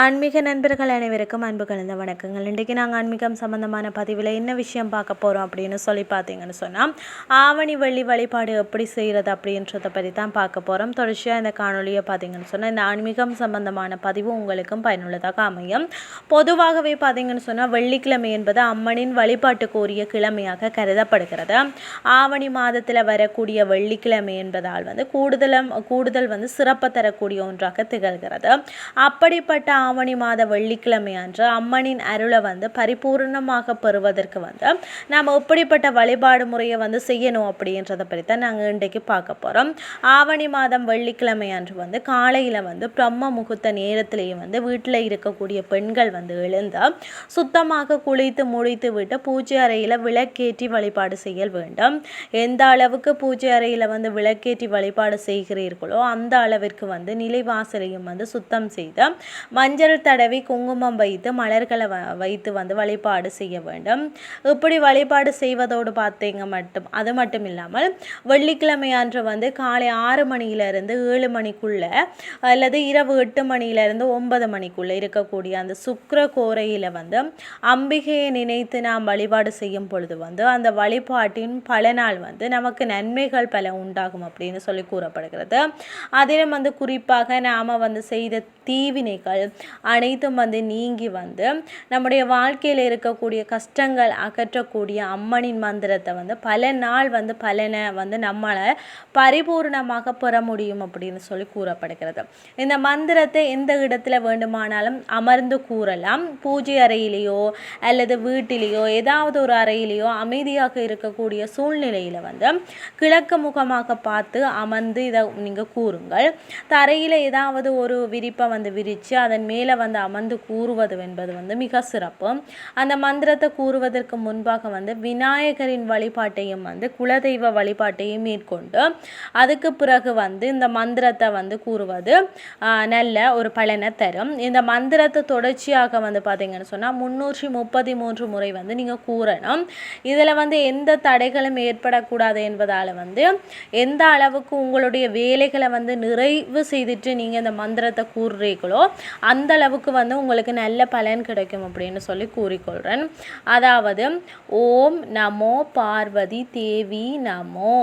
ஆன்மீக நண்பர்கள் அனைவருக்கும் அன்பு கலந்த வணக்கங்கள். இன்றைக்கு நாங்கள் ஆன்மீகம் சம்மந்தமான பதிவில் என்ன விஷயம் பார்க்க போகிறோம் அப்படின்னு சொல்லி பார்த்தீங்கன்னு சொன்னால் ஆவணி வெள்ளி வழிபாடு எப்படி செய்கிறது அப்படின்றத பற்றி தான் பார்க்க போகிறோம் தொடர்ச்சியாக இந்த காணொலியை பார்த்தீங்கன்னு சொன்னால் இந்த ஆன்மீகம் சம்பந்தமான பதிவு உங்களுக்கும் பயனுள்ளதாக அமையும். பொதுவாகவே பார்த்தீங்கன்னு சொன்னால் வெள்ளிக்கிழமை என்பது அம்மனின் வழிபாட்டுக்குரிய கிழமையாக கருதப்படுகிறது. ஆவணி மாதத்தில் வரக்கூடிய வெள்ளிக்கிழமை என்பதால் வந்து கூடுதலும் கூடுதல் வந்து சிறப்பு தரக்கூடிய ஒன்றாக திகழ்கிறது. அப்படிப்பட்ட ஆவணி மாத வெள்ளிக்கிழமை அன்று அம்மனின் அருளை வந்து பரிபூர்ணமாக பெறுவதற்கு வந்து நாம் எப்படிப்பட்ட வழிபாடு முறையை வந்து செய்யணும் அப்படின்றத பற்றி தான் நாங்கள் இன்றைக்கு பார்க்க போகிறோம் ஆவணி மாதம் வெள்ளிக்கிழமை அன்று வந்து காலையில் வந்து பிரம்ம முகூர்த்த நேரத்திலேயே வந்து வீட்டில் இருக்கக்கூடிய பெண்கள் வந்து எழுந்து சுத்தமாக குளித்து முடித்து விட்டு பூஜை அறையில் விளக்கேற்றி வழிபாடு செய்ய வேண்டும். எந்த அளவுக்கு பூஜை அறையில் வந்து விளக்கேற்றி வழிபாடு செய்கிறீர்களோ அந்த அளவிற்கு வந்து நிலைவாசலையும் வந்து சுத்தம் செய்து மஞ்சள் தடவி குங்குமம் வைத்து மலர்களை வைத்து வந்து வழிபாடு செய்ய வேண்டும். இப்படி வழிபாடு செய்வதோடு பார்த்தீங்க மட்டும் அது மட்டும் இல்லாமல் வெள்ளிக்கிழமை அன்று வந்து காலை ஆறு மணியிலிருந்து ஏழு மணிக்குள்ளே அல்லது இரவு எட்டு மணியிலிருந்து ஒன்பது மணிக்குள்ளே இருக்கக்கூடிய அந்த சுக்கர கோரையில் வந்து அம்பிகையை நினைத்து நாம் வழிபாடு செய்யும் பொழுது வந்து அந்த வழிபாட்டின் பலனால் வந்து நமக்கு நன்மைகள் பல உண்டாகும் அப்படின்னு சொல்லி கூறப்படுகிறது. அதிலும் வந்து குறிப்பாக நாம் வந்து செய்த தீவினைகள் அனைத்தும் வந்து நீங்கி வந்து நம்முடைய வாழ்க்கையில் இருக்கக்கூடிய கஷ்டங்கள் அகற்றக்கூடிய அம்மனின் மந்திரத்தை வந்து பல நாள் வந்து பலனை வந்து நம்மளை பரிபூர்ணமாக பெற முடியும் அப்படின்னு சொல்லி கூறப்படுகிறது. இந்த மந்திரத்தை எந்த இடத்துல வேண்டுமானாலும் அமர்ந்து கூறலாம். பூஜை அறையிலேயோ அல்லது வீட்டிலேயோ ஏதாவது ஒரு அறையிலேயோ அமைதியாக இருக்கக்கூடிய சூழ்நிலையில் வந்து கிழக்கு முகமாக பார்த்து அமர்ந்து இதை நீங்கள் கூறுங்கள். தரையில் ஏதாவது ஒரு விரிப்பை வந்து விரித்து அதன் மேலே வந்து அமர்ந்து கூறுவது என்பது வந்து மிக சிறப்பு. அந்த மந்திரத்தை கூறுவதற்கு முன்பாக வந்து விநாயகரின் வழிபாட்டையும் வந்து குலதெய்வ வழிபாட்டையும் மேற்கொண்டு அதுக்கு பிறகு வந்து இந்த மந்திரத்தை வந்து கூறுவது நல்ல ஒரு பலனை தரும். இந்த மந்திரத்தை தொடர்ச்சியாக வந்து பார்த்தீங்கன்னு சொன்னால் முன்னூற்றி முப்பத்தி மூன்று முறை வந்து நீங்கள் கூறணும். இதில் வந்து எந்த தடைகளும் ஏற்படக்கூடாது என்பதால் வந்து எந்த அளவுக்கு உங்களுடைய வேலைகளை வந்து நிறைவு செய்துட்டு நீங்கள் இந்த மந்திரத்தை கூறுறீங்களோ அந்த அளவுக்கு வந்து உங்களுக்கு நல்ல பலன் கிடைக்கும் அப்படின்னு சொல்லி கூறிக்கொள்கிறேன் அதாவது ஓம் நமோ பார்வதி தேவி நமோ.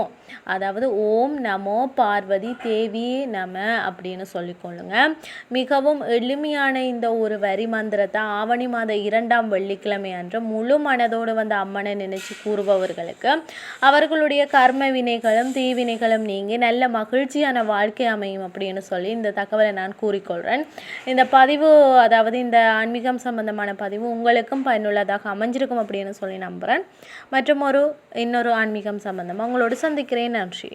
அதாவது ஓம் நமோ பார்வதி தேவி நம அப்படின்னு சொல்லிக்கொள்ளுங்க. மிகவும் எளிமையான இந்த ஒரு வரி மந்திரத்தை ஆவணி மாத இரண்டாம் வெள்ளிக்கிழமை அன்று முழு மனதோடு வந்து அம்மனை நினைச்சு கூறுபவர்களுக்கு அவர்களுடைய கர்ம வினைகளும் தீவினைகளும் நீங்கி நல்ல மகிழ்ச்சியான வாழ்க்கை அமையும் அப்படின்னு சொல்லி இந்த தகவலை நான் கூறிக்கொள்கிறேன் இந்த பதிவு அதாவது இந்த ஆன்மீகம் சம்பந்தமான பதிவு உங்களுக்கும் பயனுள்ளதாக அமைஞ்சிருக்கும் அப்படின்னு சொல்லி நம்புகிறேன் மற்றும் ஒரு இன்னொரு ஆன்மீகம் சம்பந்தமாக உங்களோடு சந்திக்கிறேன். நன்றி.